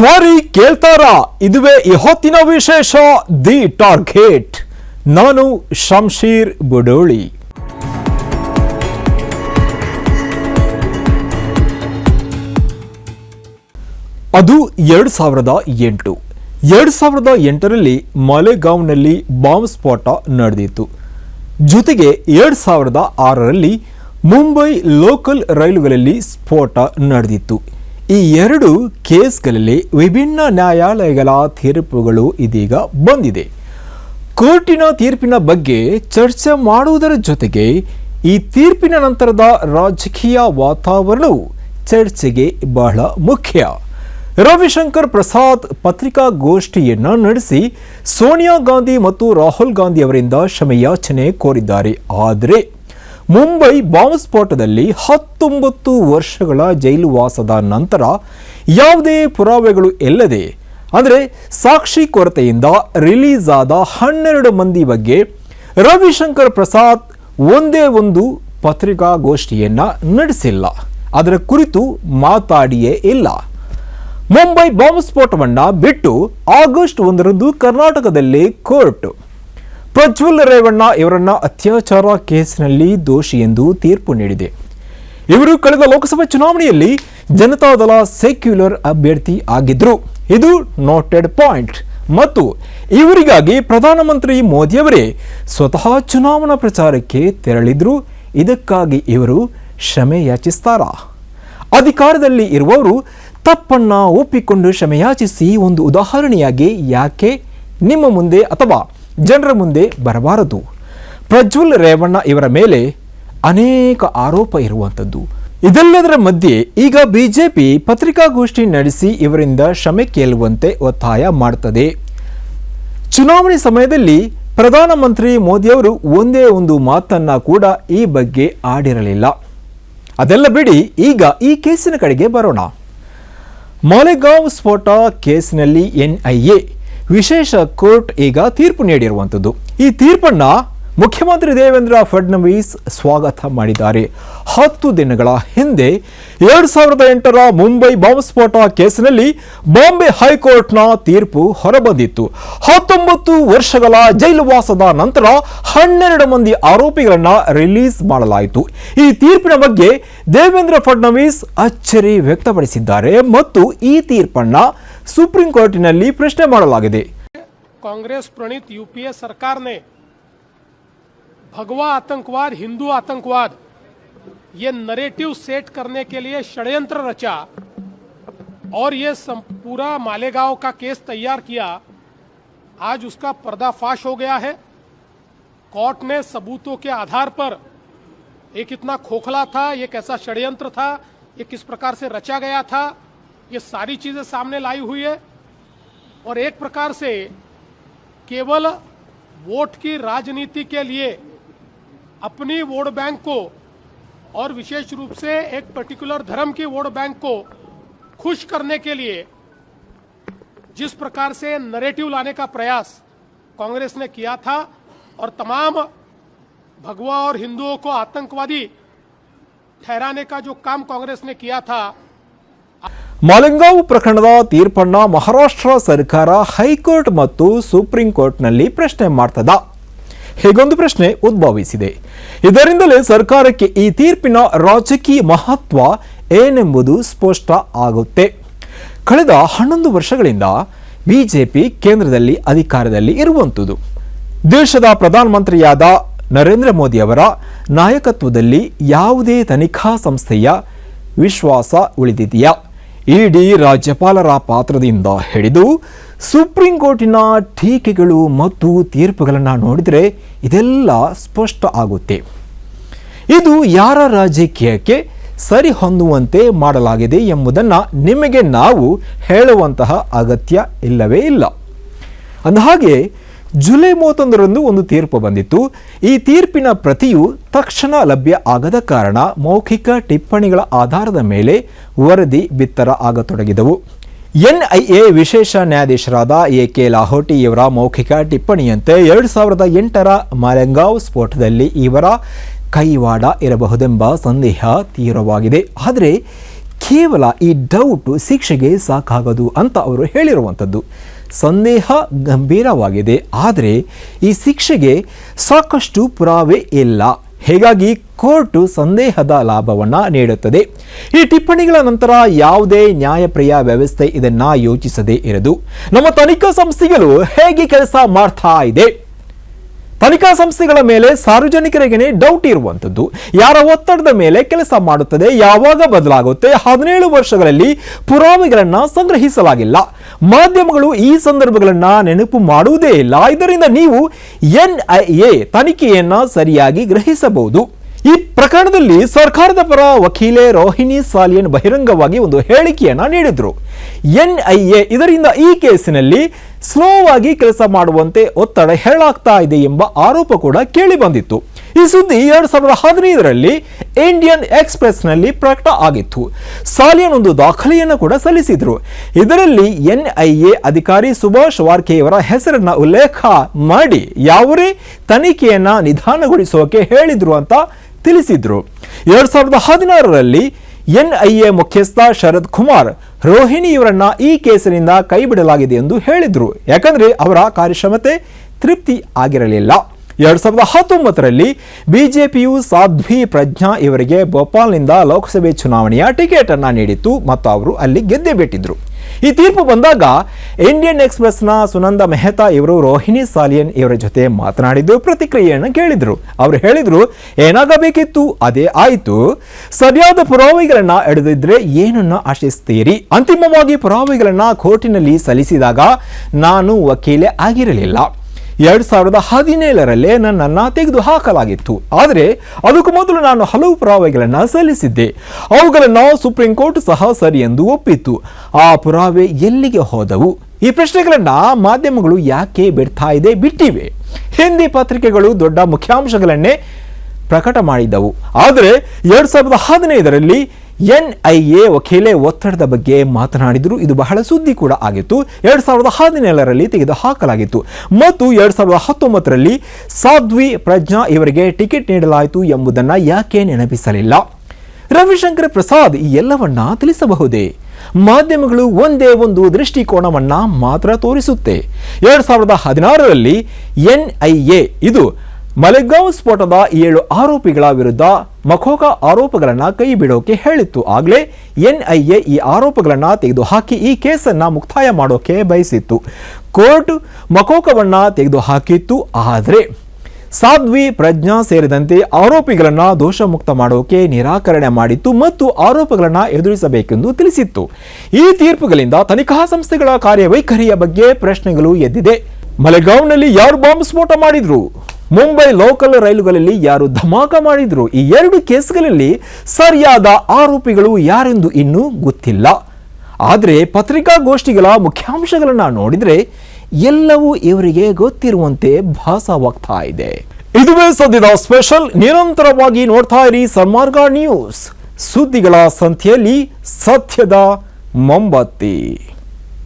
Sorry ಕೇಳ್ತಾರ? ಇದುವೇ ಇವತ್ತಿನ ವಿಶೇಷ ದಿ ಟಾರ್ಗೆಟ್ ನಾನು ಶಂಶೀರ್ ಬುಡೋಳಿ. ಅದು ಎರಡು ಸಾವಿರದ ಎಂಟು. ಎರಡು ಸಾವಿರದ ಎಂಟರಲ್ಲಿ ಮಲೆಗಾಂವ್ನಲ್ಲಿ ಬಾಂಬ್ ಸ್ಫೋಟ ನಡೆದಿತ್ತು. ಜೊತೆಗೆ ಎರಡು ಸಾವಿರದ ಆರರಲ್ಲಿ ಮುಂಬೈ ಲೋಕಲ್ ರೈಲುಗಳಲ್ಲಿ ಸ್ಫೋಟ ನಡೆದಿತ್ತು. ಈ ಎರಡು ಕೇಸ್ಗಳಲ್ಲಿ ವಿಭಿನ್ನ ನ್ಯಾಯಾಲಯಗಳ ತೀರ್ಪುಗಳು ಇದೀಗ ಬಂದಿದೆ. ಕೋರ್ಟಿನ ತೀರ್ಪಿನ ಬಗ್ಗೆ ಚರ್ಚೆ ಮಾಡುವುದರ ಜೊತೆಗೆ ಈ ತೀರ್ಪಿನ ನಂತರದ ರಾಜಕೀಯ ವಾತಾವರಣವು ಚರ್ಚೆಗೆ ಬಹಳ ಮುಖ್ಯ. ರವಿಶಂಕರ್ ಪ್ರಸಾದ್ ಪತ್ರಿಕಾಗೋಷ್ಠಿಯನ್ನು ನಡೆಸಿ ಸೋನಿಯಾ ಗಾಂಧಿ ಮತ್ತು ರಾಹುಲ್ ಗಾಂಧಿ ಅವರಿಂದ ಕ್ಷಮೆಯಾಚನೆ ಕೋರಿದ್ದಾರೆ. ಆದರೆ ಮುಂಬೈ ಬಾಂಬ್ ಸ್ಫೋಟದಲ್ಲಿ ಹತ್ತೊಂಬತ್ತು ವರ್ಷಗಳ ಜೈಲುವಾಸದ ನಂತರ ಯಾವುದೇ ಪುರಾವೆಗಳು ಇಲ್ಲದೆ, ಅಂದರೆ ಸಾಕ್ಷಿ ಕೊರತೆಯಿಂದ ರಿಲೀಸ್ ಆದ ಹನ್ನೆರಡು ಮಂದಿ ಬಗ್ಗೆ ರವಿಶಂಕರ್ ಪ್ರಸಾದ್ ಒಂದೇ ಒಂದು ಪತ್ರಿಕಾಗೋಷ್ಠಿಯನ್ನು ನಡೆಸಿಲ್ಲ. ಅದರ ಕುರಿತು ಮಾತಾಡಿಯೇ ಇಲ್ಲ. ಮುಂಬೈ ಬಾಂಬ್ ಸ್ಫೋಟವನ್ನು ಬಿಟ್ಟು ಆಗಸ್ಟ್ ಒಂದರಂದು ಕರ್ನಾಟಕದಲ್ಲಿ ಕೋರ್ಟ್. ಪ್ರಜ್ವಲ್ ರೇವಣ್ಣ ಇವರನ್ನ ಅತ್ಯಾಚಾರ ಕೇಸಿನಲ್ಲಿ ದೋಷಿ ಎಂದು ತೀರ್ಪು ನೀಡಿದೆ. ಇವರು ಕಳೆದ ಲೋಕಸಭಾ ಚುನಾವಣೆಯಲ್ಲಿ ಜನತಾದಳ ಸೆಕ್ಯುಲರ್ ಅಭ್ಯರ್ಥಿ ಆಗಿದ್ದರು ಇದು ನೋಟೆಡ್ ಪಾಯಿಂಟ್ ಮತ್ತು ಇವರಿಗಾಗಿ ಪ್ರಧಾನಮಂತ್ರಿ ಮೋದಿಯವರೇ ಸ್ವತಃ ಚುನಾವಣಾ ಪ್ರಚಾರಕ್ಕೆ ತೆರಳಿದ್ರು. ಇದಕ್ಕಾಗಿ ಇವರು ಕ್ಷಮೆ ಯಾಚಿಸ್ತಾರ? ಅಧಿಕಾರದಲ್ಲಿ ಇರುವವರು ತಪ್ಪನ್ನ ಒಪ್ಪಿಕೊಂಡು ಕ್ಷಮೆಯಾಚಿಸಿ ಒಂದು ಉದಾಹರಣೆಯಾಗಿ ಯಾಕೆ ನಿಮ್ಮ ಮುಂದೆ ಅಥವಾ ಜನರ ಮುಂದೆ ಬರಬಾರದು. ಪ್ರಜ್ವಲ್ ರೇವಣ್ಣ ಇವರ ಮೇಲೆ ಅನೇಕ ಆರೋಪ ಇರುವಂಥದ್ದು. ಇದೆಲ್ಲದರ ಮಧ್ಯೆ ಈಗ ಬಿಜೆಪಿ ಪತ್ರಿಕಾಗೋಷ್ಠಿ ನಡೆಸಿ ಇವರಿಂದ ಕ್ಷಮೆ ಕೇಳುವಂತೆ ಒತ್ತಾಯ ಮಾಡುತ್ತದೆ. ಚುನಾವಣೆ ಸಮಯದಲ್ಲಿ ಪ್ರಧಾನಮಂತ್ರಿ ಮೋದಿಯವರು ಒಂದೇ ಒಂದು ಮಾತನ್ನ ಕೂಡ ಈ ಬಗ್ಗೆ ಆಡಿರಲಿಲ್ಲ. ಅದೆಲ್ಲ ಬಿಡಿ, ಈಗ ಈ ಕೇಸಿನ ಕಡೆಗೆ ಬರೋಣ. ಮಾಲೆಗಾಂವ್ ಸ್ಫೋಟ ಕೇಸಿನಲ್ಲಿ ಎನ್ಐಎ ವಿಶೇಷ ಕೋರ್ಟ್ ಈಗ ತೀರ್ಪು ನೀಡಿರುವಂಥದ್ದು. ಈ ತೀರ್ಪನ್ನ ಮುಖ್ಯಮಂತ್ರಿ ದೇವೇಂದ್ರ ಫಡ್ನವೀಸ್ ಸ್ವಾಗತ ಮಾಡಿದ್ದಾರೆ. ಹತ್ತು ದಿನಗಳ ಹಿಂದೆ ಎರಡು ಸಾವಿರದ ಎಂಟರ ಮುಂಬೈ ಬಾಂಬ್ ಸ್ಫೋಟ ಕೇಸಿನಲ್ಲಿ ಬಾಂಬೆ ಹೈಕೋರ್ಟ್ನ ತೀರ್ಪು ಹೊರಬಂದಿತ್ತು. ಹತ್ತೊಂಬತ್ತು ವರ್ಷಗಳ ಜೈಲುವಾಸದ ನಂತರ ಹನ್ನೆರಡು ಮಂದಿ ಆರೋಪಿಗಳನ್ನು ರಿಲೀಸ್ ಮಾಡಲಾಯಿತು. ಈ ತೀರ್ಪಿನ ಬಗ್ಗೆ ದೇವೇಂದ್ರ ಫಡ್ನವೀಸ್ ಅಚ್ಚರಿ ವ್ಯಕ್ತಪಡಿಸಿದ್ದಾರೆ ಮತ್ತು ಈ ತೀರ್ಪನ್ನ ಸುಪ್ರೀಂ ಕೋರ್ಟಿನಲ್ಲಿ ಪ್ರಶ್ನೆ ಮಾಡಲಾಗಿದೆ कांग्रेस प्रणीत यूपीए सरकार ने भगवा आतंकवाद हिंदू आतंकवाद ये नरेटिव सेट करने के लिए षड्यंत्र रचा और ये सम- पूरा मालेगांव का केस तैयार किया आज उसका पर्दाफाश हो गया है कोर्ट ने सबूतों के आधार पर ये कितना खोखला था ये कैसा षड्यंत्र था ये किस प्रकार से रचा गया था ये सारी चीज़ें सामने लाई हुई है और एक प्रकार से केवल वोट की राजनीति के लिए अपनी वोट बैंक को और विशेष रूप से एक पर्टिकुलर धर्म की वोट बैंक को खुश करने के लिए जिस प्रकार से नरेटिव लाने का प्रयास कांग्रेस ने किया था और तमाम भगवा और हिंदुओं को आतंकवादी ठहराने का जो काम कांग्रेस ने किया था ಮಾಲಿಂಗಾವ್ ಪ್ರಕರಣದ ತೀರ್ಪನ್ನ ಮಹಾರಾಷ್ಟ್ರ ಸರ್ಕಾರ ಹೈಕೋರ್ಟ್ ಮತ್ತು ಸುಪ್ರೀಂ ಕೋರ್ಟ್ನಲ್ಲಿ ಪ್ರಶ್ನೆ ಮಾಡ್ತದ. ಹೀಗೊಂದು ಪ್ರಶ್ನೆ ಉದ್ಭವಿಸಿದೆ. ಇದರಿಂದಲೇ ಸರ್ಕಾರಕ್ಕೆ ಈ ತೀರ್ಪಿನ ರಾಜಕೀಯ ಮಹತ್ವ ಏನೆಂಬುದು ಸ್ಪಷ್ಟ ಆಗುತ್ತೆ. ಕಳೆದ ಹನ್ನೊಂದು ವರ್ಷಗಳಿಂದ ಬಿಜೆಪಿ ಕೇಂದ್ರದಲ್ಲಿ ಅಧಿಕಾರದಲ್ಲಿ ಇರುವಂಥದ್ದು ದೇಶದ ಪ್ರಧಾನಮಂತ್ರಿಯಾದ ನರೇಂದ್ರ ಮೋದಿ ಅವರ ನಾಯಕತ್ವದಲ್ಲಿ ಯಾವುದೇ ತನಿಖಾ ಸಂಸ್ಥೆಯ ವಿಶ್ವಾಸ ಉಳಿದಿದೆಯಾ? ಇಡೀ ರಾಜ್ಯಪಾಲರ ಪಾತ್ರದಿಂದ ಹಿಡಿದು ಸುಪ್ರೀಂ ಕೋರ್ಟಿನ ಟೀಕೆಗಳು ಮತ್ತು ತೀರ್ಪುಗಳನ್ನು ನೋಡಿದರೆ ಇದೆಲ್ಲ ಸ್ಪಷ್ಟ ಆಗುತ್ತೆ. ಇದು ಯಾರ ರಾಜಕೀಯಕ್ಕೆ ಸರಿಹೊಂದುವಂತೆ ಮಾಡಲಾಗಿದೆ ಎಂಬುದನ್ನು ನಿಮಗೆ ನಾವು ಹೇಳುವಂತಹ ಅಗತ್ಯ ಇಲ್ಲವೇ ಇಲ್ಲ. ಅಂದಹಾಗೆ ಜುಲೈ ಮೂವತ್ತೊಂದರಂದು ಒಂದು ತೀರ್ಪು ಬಂದಿತ್ತು. ಈ ತೀರ್ಪಿನ ಪ್ರತಿಯು ತಕ್ಷಣ ಲಭ್ಯ ಆಗದ ಕಾರಣ ಮೌಖಿಕ ಟಿಪ್ಪಣಿಗಳ ಆಧಾರದ ಮೇಲೆ ವರದಿ ಬಿತ್ತರ ಆಗತೊಡಗಿದವು. ಎನ್ಐಎ ವಿಶೇಷ ನ್ಯಾಯಾಧೀಶರಾದ ಎ ಕೆ ಲಾಹೋಟಿಯವರ ಮೌಖಿಕ ಟಿಪ್ಪಣಿಯಂತೆ ಎರಡು ಸಾವಿರದ ಎಂಟರ ಮಾಲೆಂಗಾವ್ ಸ್ಫೋಟದಲ್ಲಿ ಇವರ ಕೈವಾಡ ಇರಬಹುದೆಂಬ ಸಂದೇಹ ತೀವ್ರವಾಗಿದೆ. ಆದರೆ ಕೇವಲ ಈ ಡೌಟ್ ಶಿಕ್ಷೆಗೆ ಸಾಕಾಗದು ಅಂತ ಅವರು ಹೇಳಿರುವಂಥದ್ದು. ಸಂದೇಹ ಗಂಭೀರವಾಗಿದೆ. ಆದರೆ ಈ ಶಿಕ್ಷೆಗೆ ಸಾಕಷ್ಟು ಪುರಾವೆ ಇಲ್ಲ. ಹೀಗಾಗಿ ಕೋರ್ಟು ಸಂದೇಹದ ಲಾಭವನ್ನು ನೀಡುತ್ತದೆ. ಈ ಟಿಪ್ಪಣಿಗಳ ನಂತರ ಯಾವುದೇ ನ್ಯಾಯಪ್ರಿಯ ವ್ಯವಸ್ಥೆ ಇದನ್ನು ಯೋಚಿಸದೇ ಇರದು. ನಮ್ಮ ತನಿಖಾ ಸಂಸ್ಥೆಗಳು ಹೇಗೆ ಕೆಲಸ ಮಾಡ್ತಾ ಇದೆ? ತನಿಖಾ ಸಂಸ್ಥೆಗಳ ಮೇಲೆ ಸಾರ್ವಜನಿಕರಿಗೆ ಡೌಟ್ ಇರುವಂಥದ್ದು. ಯಾರ ಒತ್ತಡದ ಮೇಲೆ ಕೆಲಸ ಮಾಡುತ್ತದೆ, ಯಾವಾಗ ಬದಲಾಗುತ್ತೆ, ಹದಿನೇಳು ವರ್ಷಗಳಲ್ಲಿ ಪುರಾವೆಗಳನ್ನ ಸಂಗ್ರಹಿಸಲಾಗಿಲ್ಲ. ಮಾಧ್ಯಮಗಳು ಈ ಸಂದರ್ಭಗಳನ್ನ ನೆನಪು ಮಾಡುವುದೇ ಇಲ್ಲ. ಇದರಿಂದ ನೀವು ಎನ್ಐಎ ತನಿಖೆಯನ್ನ ಸರಿಯಾಗಿ ಗ್ರಹಿಸಬಹುದು. ಈ ಪ್ರಕರಣದಲ್ಲಿ ಸರ್ಕಾರದ ಪರ ವಕೀಲೆ ರೋಹಿಣಿ ಸಾಲಿಯನ್ ಬಹಿರಂಗವಾಗಿ ಒಂದು ಹೇಳಿಕೆಯನ್ನು ನೀಡಿದ್ರು. ಎನ್ಐಎ ಇದರಿಂದ ಈ ಕೇಸಿನಲ್ಲಿ ಸ್ಲೋ ಆಗಿ ಕೆಲಸ ಮಾಡುವಂತೆ ಒತ್ತಡ ಹೇಳಾಗ್ತಾ ಇದೆ ಎಂಬ ಆರೋಪ ಕೂಡ ಕೇಳಿ ಬಂದಿತ್ತು. ಈ ಸುದ್ದಿ ಎರಡ್ ಸಾವಿರದ ಹದಿನೈದರಲ್ಲಿ ಇಂಡಿಯನ್ ಎಕ್ಸ್ಪ್ರೆಸ್ನಲ್ಲಿ ಪ್ರಕಟ ಆಗಿತ್ತು. ಸಾಲಿಯನ್ ಒಂದು ದಾಖಲೆಯನ್ನು ಕೂಡ ಸಲ್ಲಿಸಿದ್ರು. ಇದರಲ್ಲಿ ಎನ್ಐಎ ಅಧಿಕಾರಿ ಸುಭಾಷ್ ವಾರ್ಕೆಯವರ ಹೆಸರನ್ನ ಉಲ್ಲೇಖ ಮಾಡಿ ಯಾವರೇ ತನಿಖೆಯನ್ನ ನಿಧಾನಗೊಳಿಸೋಕೆ ಹೇಳಿದ್ರು ಅಂತ ತಿಳಿಸಿದ್ರು. ಎರಡು ಸಾವಿರದ ಹದಿನಾರರಲ್ಲಿ ಎನ್ಐಎ ಮುಖ್ಯಸ್ಥ ಶರದ್ ಕುಮಾರ್ ರೋಹಿಣಿ ಇವರನ್ನ ಈ ಕೇಸಿನಿಂದ ಕೈಬಿಡಲಾಗಿದೆ ಎಂದು ಹೇಳಿದರು. ಯಾಕಂದ್ರೆ ಅವರ ಕಾರ್ಯಕ್ಷಮತೆ ತೃಪ್ತಿ ಆಗಿರಲಿಲ್ಲ. ಎರಡು ಸಾವಿರದ ಹತ್ತೊಂಬತ್ತರಲ್ಲಿ ಬಿಜೆಪಿಯು ಸಾಧ್ವಿ ಪ್ರಜ್ಞಾ ಇವರಿಗೆ ಭೋಪಾಲ್ನಿಂದ ಲೋಕಸಭೆ ಚುನಾವಣೆಯ ಟಿಕೆಟ್ ಅನ್ನ ನೀಡಿತ್ತು ಮತ್ತು ಅವರು ಅಲ್ಲಿ ಗೆದ್ದೇ ಬಿಟ್ಟಿದ್ರು. ಈ ತೀರ್ಪು ಬಂದಾಗ ಇಂಡಿಯನ್ ಎಕ್ಸ್ಪ್ರೆಸ್ನ ಸುನಂದ ಮೆಹ್ತಾ ಇವರು, ರೋಹಿಣಿ ಸಾಲಿಯನ್ ಇವರ ಜೊತೆ ಮಾತನಾಡಿದ್ದು, ಪ್ರತಿಕ್ರಿಯೆಯನ್ನು ಕೇಳಿದರು. ಅವರು ಹೇಳಿದರು, ಏನಾಗಬೇಕಿತ್ತು? ಅದೇ ಆಯಿತು. ಸರಿಯಾದ ಪುರಾವೆಗಳನ್ನು ಹಿಡಿದಿದ್ದರೆ ಏನನ್ನು ಆಶಿಸ್ತೀರಿ? ಅಂತಿಮವಾಗಿ ಪುರಾವೆಗಳನ್ನು ಕೋರ್ಟಿನಲ್ಲಿ ಸಲ್ಲಿಸಿದಾಗ ನಾನು ವಕೀಲೆ ಆಗಿರಲಿಲ್ಲ. ಎರಡ್ ಸಾವಿರದ ಹದಿನೇಳರಲ್ಲೇ ನನ್ನನ್ನು ತೆಗೆದು ಹಾಕಲಾಗಿತ್ತು ಆದರೆ ಅದಕ್ಕೂ ಮೊದಲು ನಾನು ಹಲವು ಪುರಾವೆಗಳನ್ನು ಸಲ್ಲಿಸಿದ್ದೆ. ಅವುಗಳನ್ನು ಸುಪ್ರೀಂ ಕೋರ್ಟ್ ಸಹ ಸರಿ ಎಂದು ಒಪ್ಪಿತ್ತು. ಆ ಪುರಾವೆ ಎಲ್ಲಿಗೆ ಹೋದವು? ಈ ಪ್ರಶ್ನೆಗಳನ್ನು ಮಾಧ್ಯಮಗಳು ಯಾಕೆ ಬಿಡ್ತಾ ಇದೆ ಬಿಟ್ಟಿವೆ? ಹಿಂದಿ ಪತ್ರಿಕೆಗಳು ದೊಡ್ಡ ಮುಖ್ಯಾಂಶಗಳನ್ನೇ ಪ್ರಕಟ ಮಾಡಿದ್ದವು. ಆದರೆ ಎರಡು ಸಾವಿರದ ಹದಿನೈದರಲ್ಲಿ ಎನ್ಐಎ ವಕೀಲೆ ಒತ್ತಡದ ಬಗ್ಗೆ ಮಾತನಾಡಿದರು. ಇದು ಬಹಳ ಸುದ್ದಿ ಕೂಡ ಆಗಿತ್ತು. ಎರಡು ಸಾವಿರದ ಹದಿನೇಳರಲ್ಲಿ ತೆಗೆದು ಹಾಕಲಾಗಿತ್ತು. ಮತ್ತು ಎರಡು ಸಾವಿರದ ಹತ್ತೊಂಬತ್ತರಲ್ಲಿ ಸಾಧ್ವಿ ಪ್ರಜ್ಞಾ ಇವರಿಗೆ ಟಿಕೆಟ್ ನೀಡಲಾಯಿತು ಎಂಬುದನ್ನು ಯಾಕೆ ನೆನಪಿಸಲಿಲ್ಲ? ರವಿಶಂಕರ್ ಪ್ರಸಾದ್ ಈ ಎಲ್ಲವನ್ನ ತಿಳಿಸಬಹುದೇ? ಮಾಧ್ಯಮಗಳು ಒಂದೇ ಒಂದು ದೃಷ್ಟಿಕೋನವನ್ನ ಮಾತ್ರ ತೋರಿಸುತ್ತೆ. ಎರಡು ಸಾವಿರದ ಹದಿನಾರರಲ್ಲಿ ಎನ್ಐಎ ಇದು ಮಲೆಗಾಂವ್ ಸ್ಫೋಟದ ಏಳು ಆರೋಪಿಗಳ ವಿರುದ್ಧ ಮಖೋಕ ಆರೋಪಗಳನ್ನು ಕೈಬಿಡೋಕೆ ಹೇಳಿತ್ತು. ಆಗಲೇ ಎನ್ಐಎ ಈ ಆರೋಪಗಳನ್ನು ತೆಗೆದುಹಾಕಿ ಈ ಕೇಸನ್ನು ಮುಕ್ತಾಯ ಮಾಡೋಕೆ ಬಯಸಿತ್ತು. ಕೋರ್ಟ್ ಮಖೋಕವನ್ನು ತೆಗೆದುಹಾಕಿತ್ತು. ಆದರೆ ಸಾಧ್ವಿ, ಪ್ರಜ್ಞಾ ಸೇರಿದಂತೆ ಆರೋಪಿಗಳನ್ನು ದೋಷಮುಕ್ತ ಮಾಡೋಕೆ ನಿರಾಕರಣೆ ಮಾಡಿತ್ತು ಮತ್ತು ಆರೋಪಗಳನ್ನು ಎದುರಿಸಬೇಕೆಂದು ತಿಳಿಸಿತ್ತು. ಈ ತೀರ್ಪುಗಳಿಂದ ತನಿಖಾ ಸಂಸ್ಥೆಗಳ ಕಾರ್ಯವೈಖರಿಯ ಬಗ್ಗೆ ಪ್ರಶ್ನೆಗಳು ಎದ್ದಿದೆ. ಮಲೆಗಾಂವ್ನಲ್ಲಿ ಯಾರು ಬಾಂಬ್ ಸ್ಫೋಟ ಮಾಡಿದ್ರು? ಮುಂಬೈ ಲೋಕಲ್ ರೈಲುಗಳಲ್ಲಿ ಯಾರು ಧಮಾಕ ಮಾಡಿದ್ರು? ಈ ಎರಡು ಕೇಸ್ಗಳಲ್ಲಿ ಸರಿಯಾದ ಆರೋಪಿಗಳು ಯಾರೆಂದು ಇನ್ನೂ ಗೊತ್ತಿಲ್ಲ. ಆದರೆ ಪತ್ರಿಕಾಗೋಷ್ಠಿಗಳ ಮುಖ್ಯಾಂಶಗಳನ್ನು ನೋಡಿದರೆ ಎಲ್ಲವೂ ಇವರಿಗೆ ಗೊತ್ತಿರುವಂತೆ ಭಾಸವಾಗ್ತಾ ಇದೆ. ಇದುವೇ ಸದ್ಯದ ಸ್ಪೆಷಲ್ ನಿರಂತರವಾಗಿ ನೋಡ್ತಾ ಇರಿ ಸನ್ಮಾರ್ಗ ನ್ಯೂಸ್. ಸುದ್ದಿಗಳ ಸಂಖ್ಯೆಯಲ್ಲಿ ಸತ್ಯದ ಮೊಂಬತ್ತಿ.